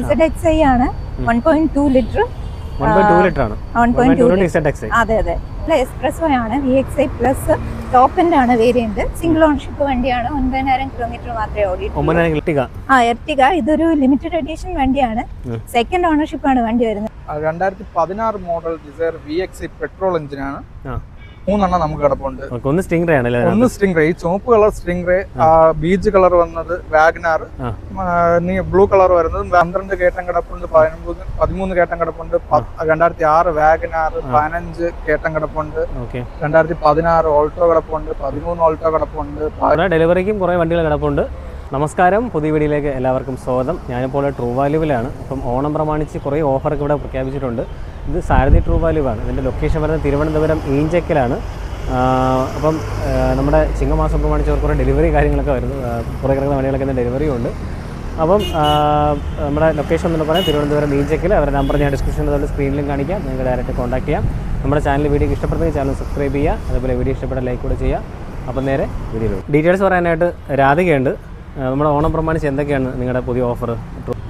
Z X I ആണ്. One point two litre അതെ അതെ. എക്സ്പ്രസോ ആണ് V X I plus top end ആണ് വേരിയന്റ് സിംഗിൾ ഓൺഷിപ്പ് വണ്ടിയാണ്. ഒൻപതിനായിരം കിലോമീറ്റർ മാത്രമേ ഓടിയിട്ടുള്ളൂ. ആ എർട്ടിക ഇതൊരു ലിമിറ്റഡ് എഡിഷൻ വണ്ടിയാണ്. സെക്കൻഡ് ഓണർഷിപ്പ് ആണ് വണ്ടി വരുന്നത്. രണ്ടായിരത്തി പതിനാറ് model Dzire V X petrol എഞ്ചിനാണ് ആ. മൂന്നെണ്ണം നമുക്ക് കിടപ്പുണ്ട്. ഒന്ന് സ്റ്റിംഗ് റേ ആണല്ലേ ഒന്ന് സ്റ്റിംഗ് റേ ഈ ചുവപ്പ് colour sting ray beach colour വന്നത് വാഗ്നാർ. ബ്ലൂ കളർ വരുന്നത് പന്ത്രണ്ട് കേട്ടം കിടപ്പുണ്ട് പതിമൂന്ന് പതിമൂന്ന് കേട്ടം കിടപ്പുണ്ട് രണ്ടായിരത്തി ആറ് വാഗ്നാർ പതിനഞ്ച് കേട്ടം കിടപ്പുണ്ട് രണ്ടായിരത്തി പതിനാറ് ഓൾട്ടോ കിടപ്പുണ്ട് പതിമൂന്ന് ഓൾട്ടോ കിടപ്പുണ്ട് ഡെലിവറിക്കും കുറെ വണ്ടികൾ കിടപ്പുണ്ട്. നമസ്കാരം. പുതിയ വീഡിയോയിലേക്ക് എല്ലാവർക്കും സ്വാഗതം. ഞാനിപ്പോൾ ട്രൂ വാല്യൂവിലാണ്. അപ്പം ഓണം പ്രമാണിച്ച് കുറേ ഓഫറൊക്കെ ഇവിടെ പ്രഖ്യാപിച്ചിട്ടുണ്ട്. ഇത് സാരഥി ട്രൂ വാല്യൂവാണ്. ഇതിന്റെ ലൊക്കേഷൻ വരുന്നത് തിരുവനന്തപുരം ഈഞ്ചക്കലാണ്. അപ്പം നമ്മുടെ ചിങ്ങമാസം പ്രമാണിച്ച് കുറേ ഡെലിവറി കാര്യങ്ങളൊക്കെ വരുന്നു. കുറേ കിടക്കുന്ന വണ്ടികളൊക്കെ ഡെലിവറി ഉണ്ട്. അപ്പം നമ്മുടെ ലൊക്കേഷൻ എന്ന് പറയാം തിരുവനന്തപുരം ഈഞ്ചക്കൽ. അവരുടെ നമ്പർ ഞാൻ ഡിസ്ക്രിപ്ഷനിൽ അതുകൊണ്ട് സ്ക്രീനിലും കാണിക്കാം. നിങ്ങൾക്ക് ഡയറക്റ്റ് കോൺടാക്ട് ചെയ്യാം. നമ്മുടെ ചാനൽ വീഡിയോ ഇഷ്ടപ്പെടുന്നെങ്കിൽ ചാനൽ സബ്സ്ക്രൈബ് ചെയ്യുക. അതുപോലെ വീഡിയോ ഇഷ്ടപ്പെട്ട ലൈക്ക് കൂടെ ചെയ്യുക. അപ്പം നേരെ വീഡിയോ ഡീറ്റെയിൽസ് പറയാനായിട്ട് രാധികയുണ്ട്. നമ്മുടെ ഓണം പ്രമാണിച്ച് എന്തൊക്കെയാണ് നിങ്ങളുടെ പുതിയ ഓഫർ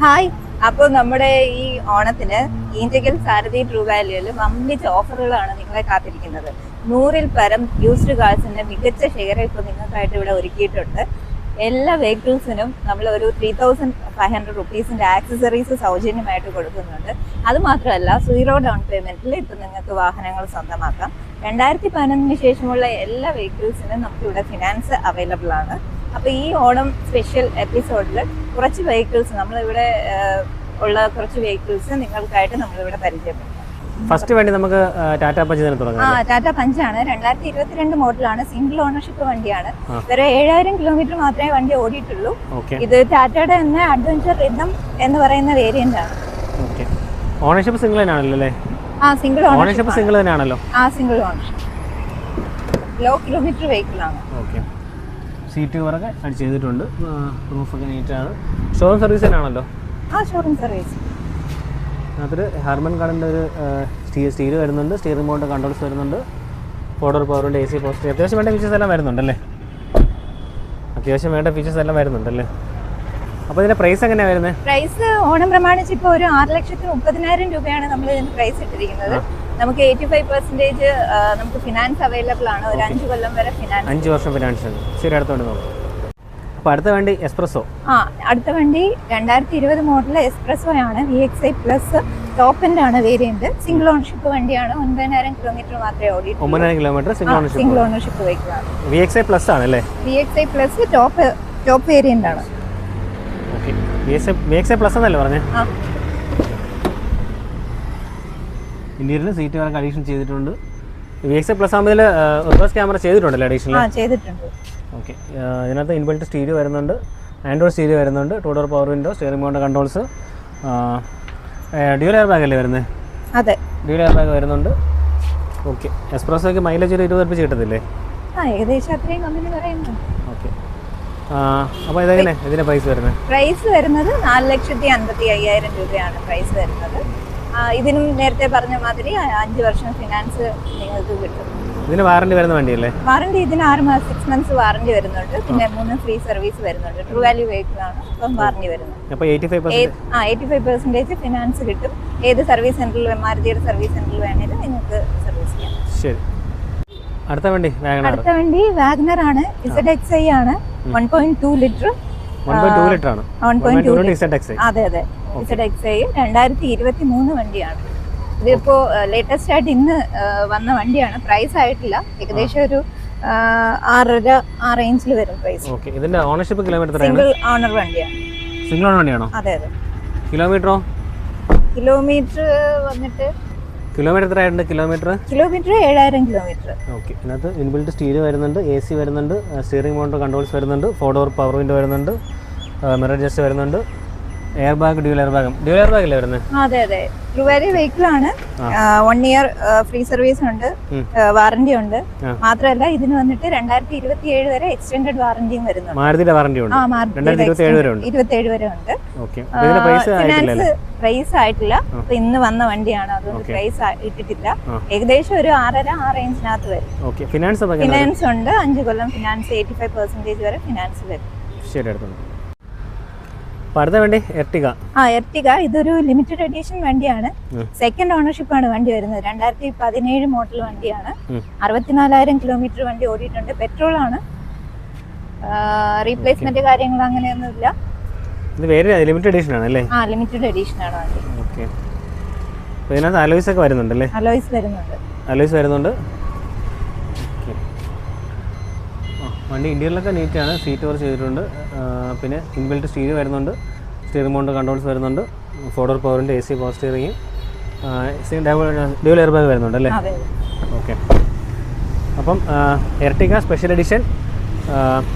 ഹായ്. അപ്പോൾ നമ്മുടെ ഈ ഓണത്തിന് ഈഞ്ചക്കൽ സാരഥി ട്രൂ വാല്യൂവിൽ വമ്പിച്ച ഓഫറുകളാണ് നിങ്ങളെ കാത്തിരിക്കുന്നത്. നൂറിൽ പരം യൂസ്ഡ് കാർസിന്റെ മികച്ച ഷെയർ ഇപ്പൊ നിങ്ങൾക്കായിട്ട് ഇവിടെ ഒരുക്കിയിട്ടുണ്ട്. എല്ലാ വെഹിക്കിൾസിനും നമ്മൾ ഒരു ത്രീ തൗസൻഡ് ഫൈവ് ഹൺഡ്രഡ് റുപ്പീസിന്റെ ആക്സസറീസ് സൗജന്യമായിട്ട് കൊടുക്കുന്നുണ്ട്. അത് മാത്രമല്ല സീറോ ഡൗൺ പേയ്മെന്റിൽ ഇപ്പം നിങ്ങൾക്ക് വാഹനങ്ങൾ സ്വന്തമാക്കാം. രണ്ടായിരത്തി പതിനൊന്നിന് ശേഷമുള്ള എല്ലാ വെഹിക്കിൾസിനും നമുക്ക് ഇവിടെ ഫിനാൻസ് അവൈലബിൾ ആണ്. അപ്പോൾ ഈ ഓണം സ്പെഷ്യൽ എപ്പിസോഡിൽ കുറച്ച് വെഹിക്കിൾസ് നമ്മളിവിടെ ഉള്ള കുറച്ച് വെഹിക്കിൾസ് നിങ്ങൾക്കായിട്ട് നമ്മളിവിടെ പരിചയപ്പെടും ഫസ്റ്റ് വേണ്ടി നമുക്ക് ആ, ടാറ്റ പഞ്ച് തന്നെ ആ തുടങ്ങാം ടാറ്റ പഞ്ചാണ് രണ്ടായിരത്തി ഇരുപത്തിരണ്ട് മോഡലാണ് സിംഗിൾ ഓണർഷിപ്പ് വണ്ടിയാണ്. ആ. വേറെ ഏഴായിരം കിലോമീറ്റർ മാത്രമേ വണ്ടി ഓടിയിട്ടുള്ളൂ. ഇത് ടാറ്റയുടെ തന്നെ അഡ്വഞ്ചർ റിതം എന്ന് പറയുന്ന വേരിയന്റ് ആണ്. ഓണർഷിപ്പ് സിംഗിൾ തന്നെയാണല്ലോ അല്ലേ? ആ സിംഗിൾ ഓണർഷിപ്പ് ഓണർഷിപ്പ് സിംഗിൾ തന്നെയാണല്ലോ. ആ single ownership low kilometre vehicle ആണ്. ഓക്കെ സീറ്റ് കവറൊക്കെ അടി ചെയ്തിട്ടുണ്ട്. റൂഫൊക്കെ നീറ്റാണ് ഷോറൂം സർവീസ് തന്നെയാണല്ലോ? ആ ഷോറൂം സർവീസ് അതിൽ ഹാർമൻ കാർഡിന്റെ ഒരു സ്റ്റീ സ്റ്റീൽ വരുന്നുണ്ട്. സ്റ്റിയറിംഗ് ബോണ്ട് കൺട്രോൾസ് വരുന്നുണ്ട്. ഫോർഡർ പവറുണ്ട് എ സി പോസ്റ്റ് അത്യാവശ്യം വേണ്ട ഫീച്ചേഴ്സ് എല്ലാം വരുന്നുണ്ടല്ലേ? അത്യാവശ്യം വേണ്ട ഫീച്ചേഴ്സ് എല്ലാം വരുന്നുണ്ടല്ലേ? അപ്പോൾ ഇതിന്റെ പ്രൈസ് എങ്ങനെയാ വരുന്നത് പ്രൈസ് ഓണം പ്രമാണിച്ച് ഇപ്പോൾ ഒരു ആറ് ലക്ഷത്തി മുപ്പതിനായിരം രൂപയാണ് നമ്മൾ ഇതിന് പ്രൈസ് ഇട്ടിരിക്കുന്നത്. നമുക്ക് എയ്റ്റി ഫൈവ് പെർസെന്റേജ് നമുക്ക് ഫിനാൻസ് അവൈലബിൾ ആണ്. ഒരു അഞ്ച് കൊല്ലം വരെ ഫിനാൻസ് അഞ്ച് വർഷം ഫിനാൻസ് ശരി അടുത്തോണ്ട് നോക്കാം. അപ്പോൾ അടുത്ത വണ്ടി എസ്പ്രസോ ആ അടുത്ത വണ്ടി രണ്ടായിരത്തി ഇരുപത് മോഡൽ എക്സ്പ്രസോ ആണ് വി എക്സ് ഐ പ്ലസ് ടോപ്പിന്റെ ആണ് വേരിയന്റ് സിംഗിൾ ഓണർഷിപ്പ് വണ്ടിയാണ്. ഒൻപതിനായിരം കിലോമീറ്റർ മാത്രമേ ഓടി ഒമ്പതിനായിരം kilometre single ownership single ownership വെഹിക്കിളാണ് V X I plus ആണ് അല്ലേ? V X I plus top top variant ആണ്. Okay V X I V X I plus എന്നല്ലേ പറഞ്ഞേ? ആ. ഇന്ത്യയിൽ സീറ്റ് വർക്ക് അഡീഷൻ ചെയ്തിട്ടുണ്ട്. വി എക്സ് പ്ലസ് ആകുമ്പോൾ റിവേഴ്സ് ക്യാമറ ചെയ്തിട്ടുണ്ടല്ലോ അഡീഷണൽ ചെയ്തിട്ടുണ്ട്. ഓക്കെ ഇതിനകത്ത് ഇൻബിൽറ്റ് സ്റ്റീരിയോ വരുന്നുണ്ട്. ആൻഡ്രോയിഡ് സ്റ്റീരിയോ വരുന്നുണ്ട്. Two door power window steering mount controls dual airbag അല്ലേ വരുന്നത് അതെ. ഡ്യൂൽ എയർ ബാഗ് വരുന്നുണ്ട് ഓക്കെ എക്സ്പ്രസോയ്ക്ക് മൈലേജ് ഒരു ഇരുപത് ഉറപ്പിച്ച് കിട്ടത്തില്ലേ? ഏകദേശം അത്രയും കമ്പനി പറയുന്നു. ഓക്കെ അപ്പോൾ ഇതെങ്ങനെ? ഇതിന്റെ പ്രൈസ് വരുന്നത്? പ്രൈസ് വരുന്നത് നാല് ലക്ഷത്തി അൻപത്തി അയ്യായിരം രൂപയാണ് പ്രൈസ് വരുന്നത്. ഇതിനും നേരത്തെ പറഞ്ഞ മാതിരി അഞ്ചു വർഷം ഫിനാൻസ് നിങ്ങൾക്ക് കിട്ടും. ഇതിന് വാറണ്ടി വരുന്ന വണ്ടിയല്ലേ? വാറണ്ടി ഇതിന് ആറ് മാസം സിക്സ് മന്ത്സ് വാറണ്ടി വരുന്നുണ്ട്. പിന്നെ മൂന്ന് ഫ്രീ സർവീസ് വരുന്നുണ്ട്. ട്രൂ വാല്യൂ വെഹിക്കിൾ ആണ്. അപ്പം വാറണ്ടി വരുന്നത് ആ എയ്റ്റി ഫൈവ് പെർസെന്റേജ് ഫിനാൻസ് കിട്ടും. ഏത് സർവീസ് സെന്ററിൽ മാരുതിയുടെ സർവീസ് സെന്ററിൽ വേണേലും നിങ്ങൾക്ക് സർവീസ് ചെയ്യാം. ശരി. അടുത്ത വണ്ടി അടുത്ത വണ്ടി വാഗ്നർ ആണ്. ഇസഡ് എക്സ് ഐ ആണ് one point two litre one point two litre ആണ്. വൺ പോയിന്റ് ടു ഇസെറ്റ് അതെ അതെ. ഇസഡ് എക്സ് ഐ രണ്ടായിരത്തി ഇരുപത്തി മൂന്ന് വണ്ടിയാണ്. ഇതിപ്പോ ലേറ്റസ്റ്റ് ആയിട്ട് ഇന്ന് വന്ന വണ്ടിയാണ്. പ്രൈസ് ആയിട്ടില്ല. ഏകദേശം ഒരു ആറര ആ റേഞ്ചിൽ വരും പ്രൈസ് ഓക്കെ ഇതിന്റെ ഓണർഷിപ്പ് കിലോമീറ്റർ സിംഗിൾ ഓണർ വണ്ടിയാണ് സിംഗിൾ ഓണർ വണ്ടിയാണോ? അതെ അതെ. കിലോമീറ്ററോ കിലോമീറ്റർ വന്നിട്ട് കിലോമീറ്റർ എത്ര ആയിട്ടുണ്ട് കിലോമീറ്റർ കിലോമീറ്റർ ഏഴായിരം കിലോമീറ്റർ ഓക്കെ ഇതിനകത്ത് ഇൻബിൽഡ് സ്റ്റീൽ വരുന്നുണ്ട് എ സി വരുന്നുണ്ട് സ്റ്റിയറിംഗ് മോട്ടർ കൺട്രോൾസ് വരുന്നുണ്ട് ഫോർ ഡോർ പവർ വിൻഡോ വരുന്നുണ്ട് മിറർ ജസ്റ്റ് വരുന്നുണ്ട്. എയർ ബാഗ് ഡ്യൂൽ എയർ ബാഗും ഡ്യൂൽ എയർ ബാഗ് അല്ലേ വരുന്നത് അതെ അതെ. ട്രൂവാരി വെഹിക്കിൾ ആണ്. വൺ ഇയർ ഫ്രീ സർവീസ് ഉണ്ട്. വാറന്റി ഉണ്ട്. മാത്രമല്ല ഇതിന് വന്നിട്ട് രണ്ടായിരത്തി ഇരുപത്തി ഏഴ് വരെ എക്സ്റ്റൻഡഡ് വാറന്റിയും വരുന്നുണ്ട്. മാരുതിയുടെ വാറണ്ടി ഉണ്ട്. ആ രണ്ടായിരത്തി ഇരുപത്തി ഏഴ് വരെ ഉണ്ട്. ഇരുപത്തി വരെ ഉണ്ട്. ഓക്കെ ഇതിന്റെ പ്രൈസ് ആയിട്ടില്ല ഫിനാൻസ് പ്രൈസ് ആയിട്ടില്ല. ഇന്ന് വന്ന വണ്ടിയാണ്. അതുകൊണ്ട് പ്രൈസ് ഇട്ടിട്ടില്ല. ഏകദേശം ഒരു ആറര ആ റേഞ്ചിനകത്ത് വരും. ഫിനാൻസ് ഉണ്ട്. അഞ്ച് കൊല്ലം ഫിനാൻസ് എയ്റ്റി ഫൈവ് പെർസെന്റേജ് വരെ ഫിനാൻസ് വരും. ശരി അടുത്ത വണ്ടി എർട്ടിക ആ എർട്ടിക ഇതൊരു ലിമിറ്റഡ് എഡിഷൻ വണ്ടിയാണ്. സെക്കൻഡ് ഓണർഷിപ്പ് ആണ് വണ്ടി വരുന്നത്. രണ്ടായിരത്തി പതിനേഴ് മോഡൽ വണ്ടിയാണ്. അറുപത്തിനാലായിരം കിലോമീറ്റർ വണ്ടി ഓടിയിട്ടുണ്ട്. പെട്രോൾ ആണ്. റീപ്ലേസ്മെന്റ് കാര്യങ്ങൾ അങ്ങനെയൊന്നുമില്ല ഇത് വേറെ ലിമിറ്റഡ് എഡിഷൻ അല്ലേ? ആ ലിമിറ്റഡ് എഡിഷൻ ആണ് വണ്ടി. ഓക്കെ ഇതിനകത്ത് അലോയ്സ് ഒക്കെ വരുന്നുണ്ടല്ലേ അലോയ്സ് വരുന്നുണ്ട്. അലോയ്സ് വരുന്നുണ്ട് Okay. ആ, വണ്ടി ഇന്റീരിയലൊക്കെ നീറ്റാണ്. സീറ്റ് ഓവർ ചെയ്തിട്ടുണ്ട്. പിന്നെ ഇൻബിൽറ്റ് സ്റ്റീരിയോ വരുന്നുണ്ട്. സ്റ്റിയറിംഗ് മൗണ്ട് കൺട്രോൾസ് വരുന്നുണ്ട്. ഫോർഡർ പവറിന്റെ A C power steering dual air bag വരുന്നുണ്ട് അല്ലേ? ഓക്കെ. അപ്പം എർട്ടിക സ്പെഷ്യൽ എഡിഷൻ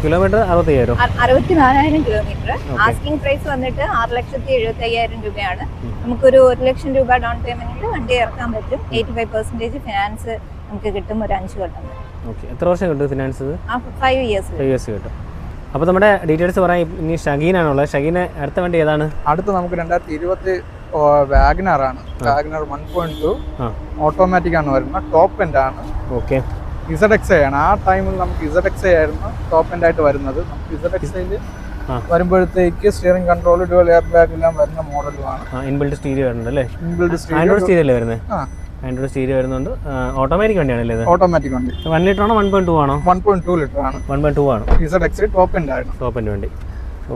കിലോമീറ്റർ അറുപത്തയ്യായിരം അറുപത്തിനാലായിരം കിലോമീറ്റർ ആസ്കിംഗ് പ്രൈസ് വന്നിട്ട് ആറ് ലക്ഷത്തി എഴുപത്തി അയ്യായിരം രൂപയാണ് നമുക്കൊരു ഒരു ലക്ഷം രൂപ ഡൗൺ പേയ്മെന്റിൽ വണ്ടി ഇറക്കാൻ പറ്റും. എയ്റ്റി ഫൈവ് പെർസെന്റേജ് ഫിനാൻസ് നമുക്ക് കിട്ടും ഒരു അഞ്ച് കൊല്ലം. ഓക്കെ. എത്ര വർഷം കിട്ടും ഫിനാൻസ് ഇത്? ആ ഫൈവ് ഇയേഴ്സ് ഫൈവ് ഇയേഴ്സ് കിട്ടും. അപ്പോൾ നമ്മുടെ ഡീറ്റെയിൽസ് പറയാൻ ഇനി ഷഗീനാണുള്ളത്. ഷഗീന് അടുത്ത വണ്ടി ഏതാണ്? അടുത്ത് നമുക്ക് രണ്ടായിരത്തി ഇരുപത്തി വാഗ്നർ ആണ് WagonR one point two automatic ആണ് വരുന്നത്. ടോപ്പ് എൻഡ് ആണ്. ഓക്കെ. ഇസഡ് എക്സ് ഐ ആണ്. ആ ടൈമിൽ നമുക്ക് ഇസഡ് എക്സ് ഐ ആയിരുന്നു ടോപ്പ് എൻഡ് ആയിട്ട് വരുന്നത്. നമുക്ക് ഇസഡ് എക്സ് ഐയിൽ വരുമ്പോഴത്തേക്ക് steering control dual air bag എല്ലാം വരുന്ന മോഡലുമാണ് ഇൻബിൽഡ് സ്റ്റീരിയോ വരുന്നുണ്ട് അല്ലേ? ഇൻബിൽഡ് സ്റ്റീരിയോ വരുന്നത്? ആൻഡ്രോയിഡ് സ്റ്റീരിയോ വരുന്നുണ്ട്. ഓട്ടോമാറ്റിക് വണ്ടിയാണല്ലേ ഇത്? ഓട്ടോമാറ്റിക് വണ്ടി. വൺ ലിറ്റർ ആണോ വൺ പോയിന്റ് ടു ആണോ? വൺ പോയിന്റ് ടു ലിറ്റർ ആണ്. വൺ പോയിന്റ് ടു ആണ്. എക്സ് ടോപ്പ് എൻഡ് ആയിരുന്നു. ടോപ്പിന്റെ വണ്ടി.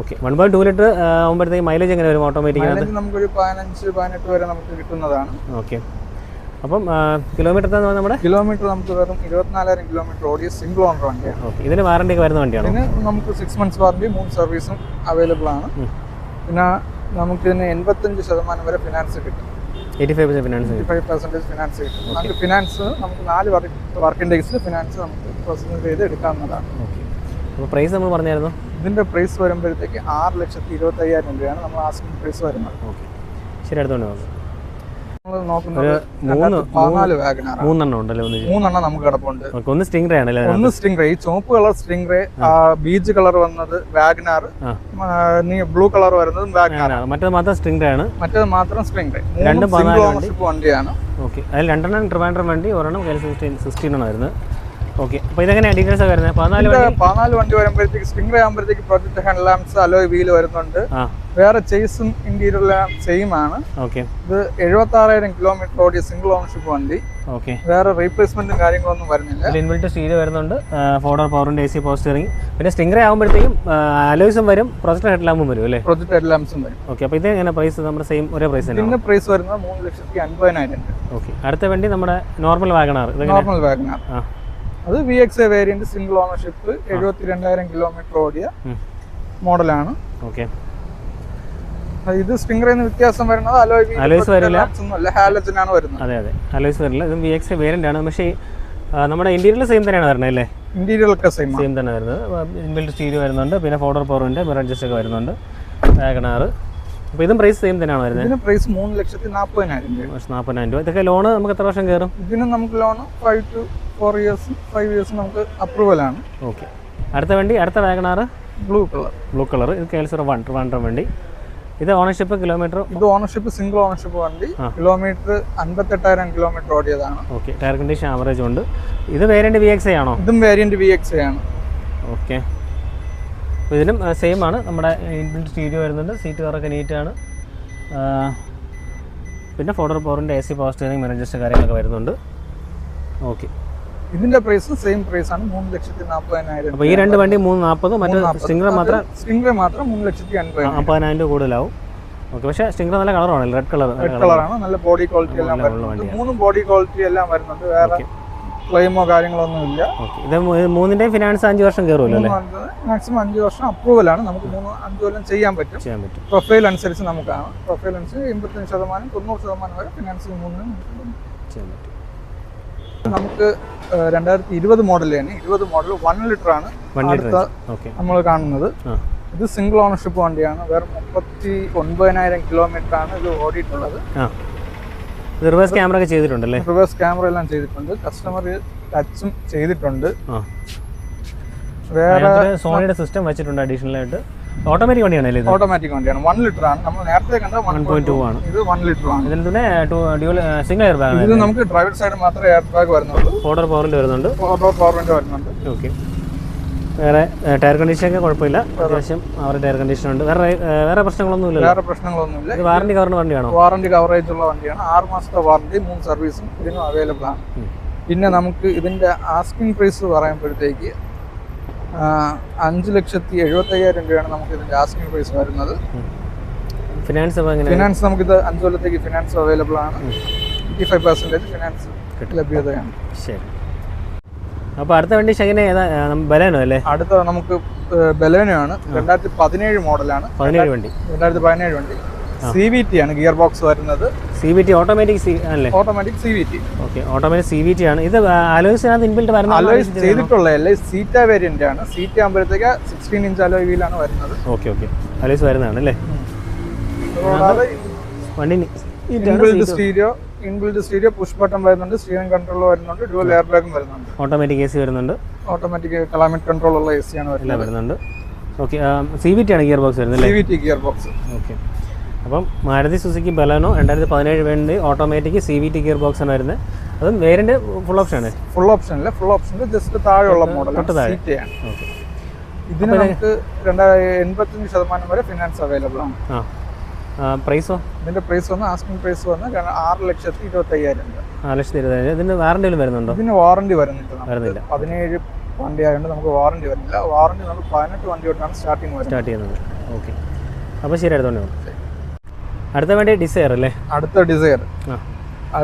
Okay one point two litre ആകുമ്പോഴത്തേക്ക് മൈലേജ് എങ്ങനെ വരും ഓട്ടോമാറ്റിക് നമുക്കൊരു പതിനഞ്ച് പതിനെട്ട് വരെ നമുക്ക് കിട്ടുന്നതാണ്. ഓക്കെ അപ്പം കിലോമീറ്റർ നമ്മുടെ? കിലോമീറ്റർ നമുക്ക് വെറും ഇരുപത്തിനാലായിരം കിലോമീറ്റർ ഓടിയ സിംഗിൾ ഓണർ വണ്ടിയാണ്. ഓക്കെ ഇതിന് വാറണ്ടി ഒക്കെ വരുന്ന വണ്ടിയാണ്? ഇതിന് നമുക്ക് സിക്സ് മന്ത്സ് വാറണ്ടി മൂന്ന് സർവീസും അവൈലബിൾ ആണ്. പിന്നെ നമുക്ക് ഇതിന് എൺപത്തഞ്ച് ശതമാനം വരെ ഫിനാൻസ് കിട്ടും. Eighty five percent finance five percentage finance കിട്ടും. നമുക്ക് ഫിനാൻസ് നമുക്ക് നാല് വർക്കിംഗ് ഡേയ്സിൽ ഫിനാൻസ് നമുക്ക് പ്രോസസ് ചെയ്ത് എടുക്കാവുന്നതാണ്. അപ്പോൾ പ്രൈസ് നമ്മൾ പറഞ്ഞായിരുന്നു? ഇതിന്റെ പ്രൈസ് വരുമ്പോഴത്തേക്ക് ആറ് ലക്ഷത്തി ഇരുപത്തി അയ്യായിരം രൂപയാണ് നമ്മൾ ആസ്കിംഗ് പ്രൈസ് വരുന്നത്. ഓക്കെ ശരി അടുത്തോണ്ട് നോക്കാം. മൂന്നെണ്ണം ഉണ്ടല്ലേ മൂന്നെണ്ണം നമുക്ക് കിടപ്പുണ്ട്. ഓക്കെ ഒന്ന് സ്റ്റിംഗ് റേ ആണല്ലേ ഒന്ന് സ്റ്റിംഗ് റേ ഈ ചുവപ്പ് colour sting ray beach colour വന്നത് വാഗ്നാർ ബ്ലൂ കളർ വരുന്നത് വാഗനാർ മറ്റേത് മാത്രം സ്റ്റിംഗ് റേ ആണ്. മറ്റേത് മാത്രം സ്ട്രിംഗ് റേ രണ്ടും വണ്ടിയാണ്. ഓക്കെ. അതിൽ രണ്ടെണ്ണം ട്രിവാൻഡ്രം വണ്ടി ഒരെണ്ണം സിക്സ്റ്റീൻ സിക്സ്റ്റീൻ ആണ് വരുന്നത്. ഓക്കെ. അപ്പോൾ ഇതെങ്ങനെയാണ് ഡീറ്റെയിൽസ് ഒക്കെ വരുന്നത്. പതിനാല് വണ്ടി പതിനാല് വണ്ടി വരുമ്പോഴത്തേക്ക് സ്പ്രിംഗ് ആകുമ്പോഴത്തേക്ക് project hand lamps alloy wheel വരുന്നുണ്ട്. വേറെ ചേസും ഇന്റീരിയർ സെയിം ആണ്. ഇത് എഴുപത്തി ആറായിരം കിലോമീറ്റർ ഓടിയ സിംഗിൾ ഓണർഷിപ്പ് വണ്ടി. ഓക്കെ. വേറെ റീപ്ലേസ്മെന്റും കാര്യങ്ങളൊന്നും വരുന്നില്ല. ഇൻവെൽറ്റ് സ്റ്റീൽ വരുന്നുണ്ട്. ഫോർഡർ പവറിന്റെ എ സി പവർ സ്റ്റിയറിംഗ് പിന്നെ സ്റ്റിംഗ് റേ ആകുമ്പോഴത്തേക്കും അലോയ്സും വരും പ്രൊജക്ട് ഹെഡ് ലാമ്പും വരും അല്ലേ? പ്രൊജക്ട് ഹെഡ് ലാംസും വരും. ഓക്കെ. അപ്പോൾ ഇത് എങ്ങനെ പ്രൈസ് നമ്മുടെ സെയിം ഒരേ പ്രൈസ് തന്നെ ഇതിന്റെ പ്രൈസ് വരുന്നത് മൂന്ന് ലക്ഷത്തി അൻപതിനായിരം ഓക്കെ. അടുത്ത വണ്ടി നമ്മുടെ നോർമൽ വാഗണാർ നോർമൽ വാഗണാർ ആ. അത് V X A variant single ownership എഴുപത്തി രണ്ടായിരം കിലോമീറ്റർ ഓടിയ മോഡലാണ്. ഓക്കെ. ഇത് സ്പ്രിംഗറിൽ നിന്ന് വ്യത്യാസം വരുന്നത് അലോയ് Alloys വരില്ല. അല്ല ഹാലജൻ ആണ് വരുന്നത്. അതെ അതെ. അലോയ്സ് വരില്ല. ഇതും വി എക്സ് എ വേരിയന്റ് ആണ്. പക്ഷേ നമ്മുടെ ഇന്റീരിയൽ സെയിം തന്നെയാണ് വരുന്നത് അല്ലേ? ഇന്റീരിയർ ഒക്കെ സെയിം സെയിം തന്നെ വരുന്നത്. ഇൻബിൽറ്റ് സ്റ്റീരിയോ വരുന്നുണ്ട്. പിന്നെ ഫോർഡർ പവറിന്റെ മിറർ അഡ്ജസ്റ്റ് ഒക്കെ വരുന്നുണ്ട്. വാഗണാർ അപ്പോൾ ഇതും പ്രൈസ് സെയിം തന്നെയാണ് വരുന്നത്. ഇതിന് പ്രൈസ് മൂന്ന് ലക്ഷത്തി നാൽപ്പതിനായിരം രൂപ നാൽപ്പതിനായിരം രൂപ. ഇതൊക്കെ ലോണ് നമുക്ക് എത്ര വർഷം കയറും? ഇതിന് നമുക്ക് loan five to four years five years നമുക്ക് അപ്രൂവൽ ആണ്. ഓക്കെ അടുത്ത വണ്ടി അടുത്ത WagonR blue colour blue colour ഇത് K L zero one Trivandrum വണ്ടി. ഇത് ഓണർഷിപ്പ് കിലോമീറ്റർ ഇത് ഓണർഷിപ്പ് സിംഗിൾ ഓണർഷിപ്പ് വണ്ടി. കിലോമീറ്റർ അൻപത്തെട്ടായിരം കിലോമീറ്റർ ഓടിയതാണ്. ഓക്കെ ടയർ കണ്ടീഷൻ ആവറേജ് ഉണ്ട്. ഇത് വേരിയന്റ് വി എക്സ് ആണോ? ഇതും വേരിയന്റ് വി എക്സ് ആണ്. ഓക്കെ ഇതിനും ഇതിലും സെയിം ആണ്. നമ്മുടെ ഇൻബിൽഡ് സ്റ്റീരിയോ വരുന്നുണ്ട്. സീറ്റ് കവറൊക്കെ നീറ്റാണ് പിന്നെ ഫോർഡർ പവറിന്റെ എ സി പവർ സ്റ്റിയറിംഗ് മെനജസ്റ്റ് കാര്യങ്ങളൊക്കെ വരുന്നുണ്ട്. ഓക്കെ ഇതിന്റെ പ്രൈസും സെയിം പ്രൈസ് ആണ്. മൂന്ന് ലക്ഷത്തി നാൽപ്പതിനായിരം ഈ രണ്ട് വണ്ടി മൂന്ന് നാൽപ്പത് മറ്റേ സ്റ്റിംഗർ മാത്രം സ്റ്റിംഗ് മാത്രം മൂന്ന് ലക്ഷത്തി അൻപതിനായിരം. അമ്പതിനായിരം രൂപ കൂടുതലാവും. ഓക്കെ പക്ഷേ സ്റ്റിംഗർ നല്ല കളറാണ് റെഡ് കളർ റെഡ് കളറാണ് നല്ല ബോഡി ക്വാളിറ്റി എല്ലാം വരുന്നുണ്ട്. മൂന്നും ബോഡി ക്വാളിറ്റി എല്ലാം വരുന്നുണ്ട്. വേറെ ക്ലെയിമോ കാര്യങ്ങളൊന്നും ഇല്ല. ഇത് മൂന്നിന്റെയും ഫിനാൻസ് അഞ്ച് വർഷം കയറുമല്ലോ അല്ലേ? മാക്സിമം അഞ്ച് വർഷം അപ്രൂവൽ ആണ്. നമുക്ക് മൂന്ന് അഞ്ച് കൊല്ലം ചെയ്യാൻ പറ്റും. ചെയ്യാൻ പറ്റും. പ്രൊഫൈൽ അനുസരിച്ച് നമുക്കാണ് പ്രൊഫൈൽ അനുസരിച്ച് എൺപത്തഞ്ച് ശതമാനം തൊണ്ണൂറ് ശതമാനം വരെ ഫിനാൻസിങ് മൂന്നിനും ചെയ്യാൻ പറ്റും. നമുക്ക് രണ്ടായിരത്തി ഇരുപത് മോഡൽ തന്നെ ഇരുപത് മോഡൽ വൺ ലിറ്റർ ആണ് അടുത്ത നമ്മൾ കാണുന്നത്. ഇത് സിംഗിൾ ഓണർഷിപ്പ് വണ്ടിയാണ്. വേറെ മുപ്പത്തി ഒൻപതിനായിരം കിലോമീറ്റർ ആണ് ഇത് ഓടിയിട്ടുള്ളത്. റിവേഴ്സ് ക്യാമറ ഒക്കെ ചെയ്തിട്ടുണ്ടല്ലേ? റിവേഴ്സ് ക്യാമറ എല്ലാം ചെയ്തിട്ടുണ്ട്. കസ്റ്റമർ ടച്ചും ചെയ്തിട്ടുണ്ട്. വേറെ സോണിയുടെ സിസ്റ്റം വെച്ചിട്ടുണ്ട് അഡീഷണൽ ആയിട്ട്. ഓട്ടോമാറ്റിക് വണ്ടിയാണല്ലേ ഇത്? ഓട്ടോമാറ്റിക് വണ്ടിയാണ്. വൺ ലിറ്റർ ആണ്. നമ്മൾ നേരത്തെ കണ്ട വൺ പോയിന്റ് ടു ആണ്. ഇത് വൺ ലിറ്റർ ആണ്. ഇതിൽ തന്നെ ഡ്യൂൽ സിംഗിൾ എയർ ബാഗ് ഇത് നമുക്ക് ഡ്രൈവർ സൈഡ് മാത്രമേ എയർ ബാഗ് വരുന്നുള്ളൂ. ഫോർഡർ പവറിന്റെ വരുന്നുണ്ട്. ഓട്ടോ പവർ വിൻഡോ വരുന്നുണ്ട്. ഓക്കെ വേറെ ടയർ കണ്ടീഷനൊക്കെ കുഴപ്പമില്ല. അത്യാവശ്യം അവരുടെ ടയർ കണ്ടീഷൻ ഉണ്ട്. വേറെ വേറെ പ്രശ്നങ്ങളൊന്നും ഇല്ല വേറെ പ്രശ്നങ്ങളൊന്നുമില്ല. ഇത് വാറണ്ടി കവറിന് വണ്ടിയാണോ? വാറണ്ടി കവറേജ് ഉള്ള വണ്ടിയാണ്. ആറ് മാസത്തെ വാറണ്ടി മൂന്ന് സർവീസും ഇതിനും അവൈലബിൾ ആണ്. പിന്നെ നമുക്ക് ഇതിന്റെ ആസ്കിംഗ് പ്രൈസ് പറയുമ്പോഴത്തേക്ക് അഞ്ച് ലക്ഷത്തി എഴുപത്തയ്യായിരം രൂപയാണ് നമുക്ക് ഇതിന്റെ ആസ്കിംഗ് പ്രൈസ് വരുന്നത് ഫിനാൻസ് ഫിനാൻസ് നമുക്കിത് അഞ്ച് കൊല്ലത്തേക്ക് ഫിനാൻസ് അവൈലബിൾ ആണ്. ഫിഫ്റ്റി ഫൈവ് പെർസെന്റേജ് ഫിനാൻസ് ലഭ്യതയാണ്. ശരി. അപ്പോൾ അടുത്ത വണ്ടി ശകന ഏതാ? ബലേനോ അല്ലേ? അടുത്ത നമുക്ക് ബലേനയാണ് രണ്ടായിരത്തി പതിനേഴ് മോഡലാണ്. പതിനേഴ് വണ്ടി. രണ്ടായിരത്തി പതിനേഴ് വണ്ടി. സി വി ടി ആണ് ഗിയർ ബോക്സ് വരുന്നത് C V T automatic C automatic C V T okay automatic C V T ആണ്. ഇത് അലോയ്സിനകത്ത് ഇൻബിൽറ്റ് വരുന്നത് അലോയ്സ് ചെയ്തിട്ടുള്ള അല്ലേ സീറ്റ വേരിയന്റ് ആണ്. സീറ്റ ആകുമ്പോഴത്തേക്ക് സിക്സ്റ്റീൻ ഇഞ്ച് അലോയ് വീലാണ് വരുന്നത്. Okay okay. അലോയ്സ് വരുന്നതാണ് അല്ലേ? വണ്ടി inbuilt stereo inbuilt stereo push button വരുന്നുണ്ട് സ്റ്റിയറിംഗ് കൺട്രോൾ വരുന്നുണ്ട് ഡ്യുവൽ എയർ ബാഗും വരുന്നുണ്ട്. ഓട്ടോമാറ്റിക് എ സി വരുന്നുണ്ട്. ഓട്ടോമാറ്റിക് ക്ലൈമറ്റ് കൺട്രോൾ ഉള്ള എ സി ആണ് വരുന്നത്. വരുന്നുണ്ട്. ഓക്കെ സി വി ടി ആണ് ഗിയർ ബോക്സ് വരുന്നത് സി അല്ലേ? V T gear box okay. അപ്പം മാരുതി സുസുക്കി ബലാനോ രണ്ടായിരത്തി പതിനേഴ് വേണ്ടി automatic C V T gear box ആണ് വരുന്നത് അതും വേരിയന്റ് ഫുൾ ഓപ്ഷൻ ആണ്. ഫുൾ ഓപ്ഷൻ അല്ല ഫുൾ ഓപ്ഷൻ ജസ്റ്റ് താഴെയുള്ള മോഡൽ തൊട്ട് താഴെ. ഓക്കെ ഇതിന് നമുക്ക് രണ്ടായിരം എൺപത്തഞ്ച് ശതമാനം വരെ ഫിനാൻസ് അവൈലബിൾ ആണ്. ആ. പ്രൈസോ ഇതിന്റെ പ്രൈസ് വന്ന് ആസ്കിംഗ് പ്രൈസ് വന്ന് ആറ് ലക്ഷത്തി ഇരുപത്തി അയ്യായിരം ആറ് ലക്ഷത്തി ഇരുപത്തി ഇതിന് വാറണ്ടി വരുന്നുണ്ടോ? ഇതിന് വാറണ്ടി വരുന്നില്ല. വരുന്നില്ല. പതിനേഴ് വണ്ടി ആയതുകൊണ്ട് നമുക്ക് വാറണ്ടി വരുന്നില്ല. വാറണ്ടി നമുക്ക് പതിനെട്ട് വണ്ടി തൊട്ടാണ് സ്റ്റാർട്ടിങ് സ്റ്റാർട്ട് ചെയ്യുന്നത്. ഓക്കെ അപ്പോൾ ശരി അടുത്തോണ്ട് അടുത്ത വേണ്ടി ഡിസയർ അല്ലേ? അടുത്ത ഡിസയർ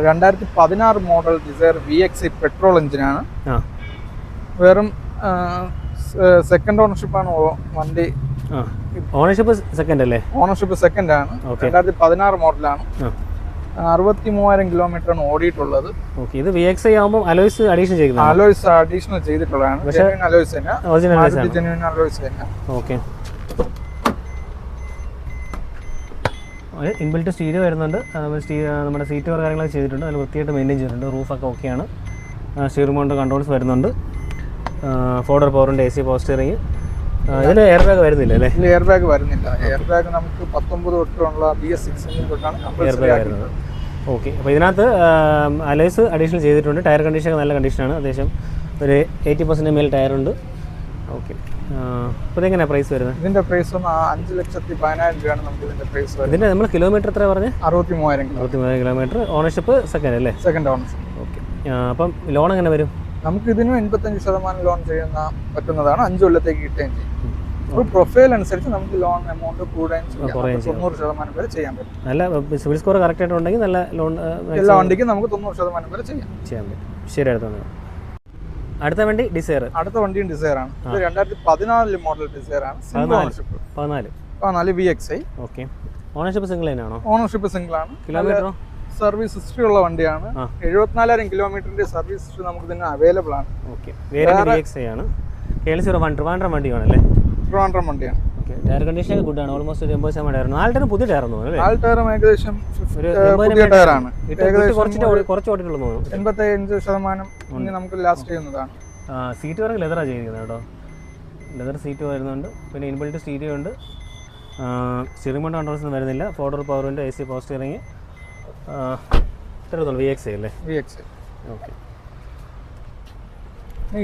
രണ്ടായിരത്തി പതിനാറ് model Dzire V X petrol എഞ്ചിനാണ് വെറും സെക്കൻഡ് ഓണർഷിപ്പ് ആണ് വണ്ടി. ഓണർഷിപ്പ് സെക്കൻഡ് അല്ലേ? ഓണർഷിപ്പ് സെക്കൻഡ് ആണ്. രണ്ടായിരത്തി പതിനാറ് മോഡലാണ് അറുപത്തി മൂവായിരം കിലോമീറ്റർ ആണ് ഓടിയിട്ടുള്ളത്. ഓക്കെ ഇത് വി എക്സ് ഐ ആകുമ്പോൾ അലോയ്സ് അഡീഷൻ ചെയ്യുന്നത് അലോയ്സ് അഡീഷണൽ ചെയ്തിട്ടുള്ളതാണ്. അലോയ്സ് തന്നെ അലോയ്സ് തന്നെ ഓക്കെ ഇൻബിൽറ്റ് സ്റ്റീരിയോ വരുന്നുണ്ട്. നമ്മുടെ സീറ്റ് വർക്ക് കാര്യങ്ങളൊക്കെ ചെയ്തിട്ടുണ്ട്. അതിൽ വൃത്തിയായിട്ട് മെയിന്റെയിൻ ചെയ്തിട്ടുണ്ട്. റൂഫൊക്കെ ഓക്കെയാണ്. സ്റ്റീറിംഗ് മൗണ്ട് കൺട്രോൾസ് വരുന്നുണ്ട്. ഫോർഡർ പവറിന്റെ എ സി പോസ്റ്ററിങ് ഇതിന് എയർ ബാഗ് വരുന്നില്ല അല്ലേ? എയർ ബാഗ് വരുന്നില്ല. എയർ ബാഗ് നമുക്ക് പത്തൊമ്പത് തൊട്ടുള്ള ബി എസ് സിക്സ് തൊട്ടാണ് എയർ ബാഗ് വരുന്നത്. ഓക്കെ അപ്പോൾ ഇതിനകത്ത് അലേസ് അഡീഷണൽ ചെയ്തിട്ടുണ്ട്. ടയർ കണ്ടീഷൻ നല്ല കണ്ടീഷനാണ് അത്യാവശ്യം ഒരു എയ്റ്റി പെർസെന്റ് മേൽ ടയറുണ്ട് ഓക്കെ ഇതെങ്ങനെയാണ് പ്രൈസ് വരുന്നത്? ഇതിന്റെ പ്രൈസ് ഒന്ന് ആ അഞ്ച് ലക്ഷത്തി പതിനായിരം രൂപയാണ് നമുക്ക് ഇതിന്റെ പ്രൈസ് വരുന്നത്. ഇതിന്റെ നമ്മൾ കിലോമീറ്റർ എത്ര പറഞ്ഞ്? അറുപത്തി മൂവായിരം കിലോ. അറുപത്തി മൂന്ന് കിലോമീറ്റർ ഓണർഷിപ്പ് സെക്കൻഡ് അല്ലേ സെക്കൻഡ് ഓണർഷിപ്പ് ഓക്കെ അപ്പം ലോൺ എങ്ങനെ വരും? നമുക്ക് ഇതിനും എൺപത്തഞ്ച് ശതമാനം ലോൺ ചെയ്യുന്ന പറ്റുന്നതാണ്. അഞ്ച് കൊല്ലത്തേക്ക് കിട്ടുകയും ചെയ്യും. ഒരു പ്രൊഫൈൽ അനുസരിച്ച് നമുക്ക് ലോൺ എമൗണ്ട് കൂടുകയും ചെയ്യാം. കുറയുകയും നമുക്ക് തൊണ്ണൂറ് ശതമാനം വരെ ചെയ്യാൻ പറ്റും. നല്ല സിവിൽ സ്കോർ കറക്റ്റ് ആയിട്ടുണ്ടെങ്കിൽ നല്ല ലോൺ എല്ലാ വണ്ടിക്കും നമുക്ക് തൊണ്ണൂറ് ശതമാനം വരെ ചെയ്യാം. ചെയ്യാൻ പറ്റും. ശരി അടുത്താണ് അടുത്ത വണ്ടി ഡിസയർ അടുത്ത വണ്ടിയും ഡിസയർ ആണ്. ഇത് രണ്ടായിരത്തി പതിനാലിൽ മോഡൽ ഡിസയർ ആണ്. സിംഗിൾ പതിനാല്. ഓണർഷിപ്പ് പതിനാല്. പതിനാല് V X I okay ownership single തന്നെയാണോ ഓണർഷിപ്പ് സിംഗിൾ ആണ്. കിലോമീറ്ററോ സർവീസ് ഹിസ്റ്ററി ഉള്ള വണ്ടിയാണ്. എഴുപത്തിനാലായിരം കിലോമീറ്ററിന്റെ സർവീസ് ഹിസ്റ്ററി നമുക്ക് തന്നെ അവൈലബിൾ ആണ്. ഓക്കെ ആണ്. ട്രിവാൻഡ്രം വണ്ടിയാണല്ലേ? ട്രിവാൻഡ്രം വണ്ടിയാണ്. ഓക്കെ. ടയർ കണ്ടീഷൻ ഒക്കെ ആണ് ഓൾമോസ്റ്റ് ഒരു എൺപത് ശതമാനം ടയർ നാല് ടയർ പുതിയ ടയർ തോന്നുന്നു അല്ലേ? ആൾ ടയർ ഏകദേശം ഒരു പുതിയ ടയറാണ്. കുറച്ച് കുറച്ച് ഓടിയിട്ടുള്ളൂ തോന്നുന്നു. എൺപത്തഞ്ച് ശതമാനം ഇനി നമുക്ക് ലാസ്റ്റ് ചെയ്യുന്നതാണ്. സീറ്റ് വർക്ക് ലെതറാ ചെയ്തിരിക്കുന്നത് കേട്ടോ. ലെതർ സീറ്റ് വരുന്നുണ്ട്. പിന്നെ ഇൻബിൽറ്റ് സ്റ്റീരിയോ ഉണ്ട്. സ്റ്റിയറിംഗ് മൗണ്ട് കൺട്രോൾസ് ഒന്നും വരുന്നില്ല. ഫോർഡർ പവറിന്റെ എ സി പവർ സ്റ്റിയറിംഗ് ഇത്ര വി എക്സ് അല്ലേ? വി എക്സ് ഓക്കെ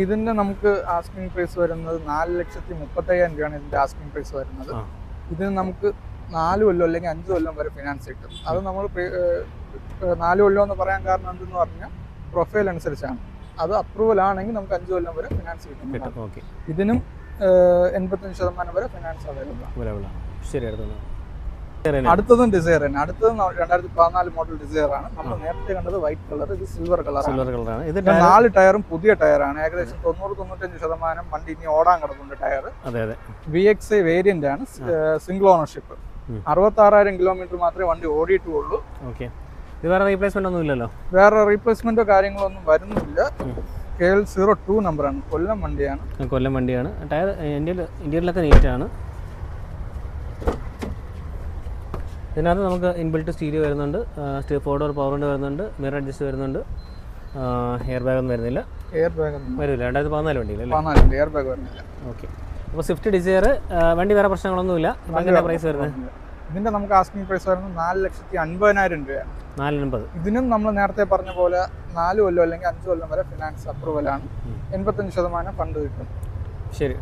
ഇതിന്റെ നമുക്ക് ആസ്കിംഗ് പ്രൈസ് വരുന്നത് നാല് ലക്ഷത്തി മുപ്പത്തയ്യായിരം രൂപയാണ് ഇതിന്റെ ആസ്കിംഗ് പ്രൈസ് വരുന്നത്. ഇതിന് നമുക്ക് നാല് കൊല്ലം അല്ലെങ്കിൽ അഞ്ച് കൊല്ലം വരെ ഫിനാൻസ് കിട്ടും. അത് നമ്മൾ നാല് കൊല്ലം എന്ന് പറയാൻ കാരണം എന്തെന്ന് പറഞ്ഞാൽ പ്രൊഫൈൽ അനുസരിച്ചാണ്. അത് അപ്രൂവൽ ആണെങ്കിൽ നമുക്ക് അഞ്ച് കൊല്ലം വരെ ഫിനാൻസ് കിട്ടും. ഇതിനും എൺപത്തഞ്ച് ശതമാനം വരെ ഫിനാൻസ് അവൈലബിൾ ആണ്. ശരി അടുത്തതും ഡിസയർ തന്നെ അടുത്തത് രണ്ടായിരത്തി പതിനാല് മോഡൽ ഡിസയർ ആണ്. നമ്മൾ നേരത്തെ കണ്ടത് വൈറ്റ് കളർ ഇത് സിൽവർ കളർ സിൽവർ കളറാണ് ഇത് നാല് ടയറും പുതിയ ടയറാണ് ഏകദേശം തൊണ്ണൂറ് തൊണ്ണൂറ്റഞ്ച് ശതമാനം വണ്ടി ഇനി ഓടാൻ കിടക്കുന്നുണ്ട് ടയർ അതെ അതെ. വി എക്സ് ഐ വേരിയന്റ് ആണ്. Single ownership. അറുപത്തി ആറായിരം കിലോമീറ്റർ മാത്രമേ വണ്ടി ഓടിയിട്ടുള്ളൂ. ഓക്കെ ഇത് വേറെ റീപ്ലേസ്മെന്റ് ഒന്നും ഇല്ലല്ലോ? വേറെ റീപ്ലേസ്മെന്റോ കാര്യങ്ങളോ ഒന്നും വരുന്നില്ല. കെ എൽ സീറോ ടു നമ്പറാണ് കൊല്ലം വണ്ടിയാണ്. കൊല്ലം വണ്ടിയാണ്. ടയർ ഇന്ത്യയിൽ ഇന്ത്യയിലൊക്കെ നീറ്റാണ് ഇതിനകത്ത് നമുക്ക് ഇൻബിൽറ്റ് സ്റ്റീരിയോ വരുന്നുണ്ട് ഫോർ ഡോർ പവർ ഉണ്ട് വരുന്നുണ്ട് മിറർ അഡ്ജസ്റ്റ് വരുന്നുണ്ട് എയർ ബാഗ് ഒന്നും വരുന്നില്ല. എയർ ബാഗ് വരില്ല രണ്ടായിരത്തി പതിനാല് വണ്ടി എയർ ബാഗ് വരുന്നില്ല. ഓക്കെ അപ്പോൾ സ്വിഫ്റ്റ് ഡിസൈർ വണ്ടി വേറെ പ്രശ്നങ്ങളൊന്നുമില്ല എങ്ങനെ പ്രൈസ് വരുന്നത്? ഇതിന്റെ നമുക്ക് ആസ്കിംഗ് പ്രൈസ് വരുന്നത് നാല് ലക്ഷത്തി അൻപതിനായിരം രൂപയാണ്. നാലിനമ്പത് ഇതിനും നമ്മൾ നേരത്തെ പറഞ്ഞ പോലെ നാല് കൊല്ലം അല്ലെങ്കിൽ അഞ്ച് കൊല്ലം വരെ ഫിനാൻസ് അപ്രൂവൽ ആണ്. എൺപത്തഞ്ച് ശതമാനം ഫണ്ട് കിട്ടും. ശരി.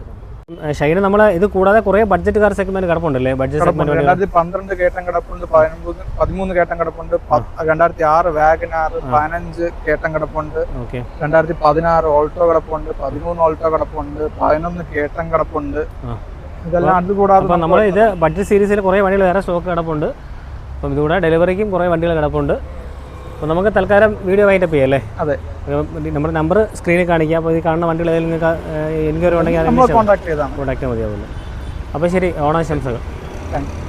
ഷൈന നമ്മളെ ഇത് കൂടാതെ കുറേ ബഡ്ജറ്റ് കാർ സെഗ്മെന്റ് കിടപ്പുണ്ടല്ലേ ബഡ്ജറ്റ് സെഗ്മെന്റ് രണ്ടായിരത്തി പന്ത്രണ്ട് കേട്ടം കിടപ്പുണ്ട് പതിമൂന്ന് പതിമൂന്ന് കേട്ടം കിടപ്പുണ്ട് രണ്ടായിരത്തി ആറ് വാഗനാർ പതിനഞ്ച് കേട്ടം കിടപ്പുണ്ട് രണ്ടായിരത്തി പതിനാറ് ഓൾട്ടോ കിടപ്പുണ്ട് പതിമൂന്ന് ഓൾട്ടോ കിടപ്പുണ്ട് പതിനൊന്ന് കേട്ടം കിടപ്പുണ്ട്. ഇതെല്ലാം അപ്പോൾ നമ്മൾ ഇത് ബഡ്ജറ്റ് സീരീസിൽ കുറേ വണ്ടികൾ വേറെ സ്റ്റോക്ക് കിടപ്പുണ്ട്. അപ്പം ഇതുകൂടെ ഡെലിവറിക്കും കുറേ വണ്ടികൾ കിടപ്പുണ്ട്. അപ്പോൾ നമുക്ക് തൽക്കാലം വീഡിയോ വൈൻഡപ്പ് ചെയ്യാം അല്ലേ അതെ. നമ്മുടെ നമ്പർ സ്ക്രീനിൽ കാണിക്കാം. അപ്പോൾ ഈ കാണുന്ന വണ്ടികൾ ഏതെങ്കിലും നിങ്ങൾക്ക് എൻക്വയറി ഉണ്ടെങ്കിൽ ചെയ്താൽ കോൺടാക്ട് ചെയ്യാൻ കോൺടാക്ട് മതിയാവുള്ളൂ അപ്പോൾ ശരി ഓണാശംസകൾ. Thank you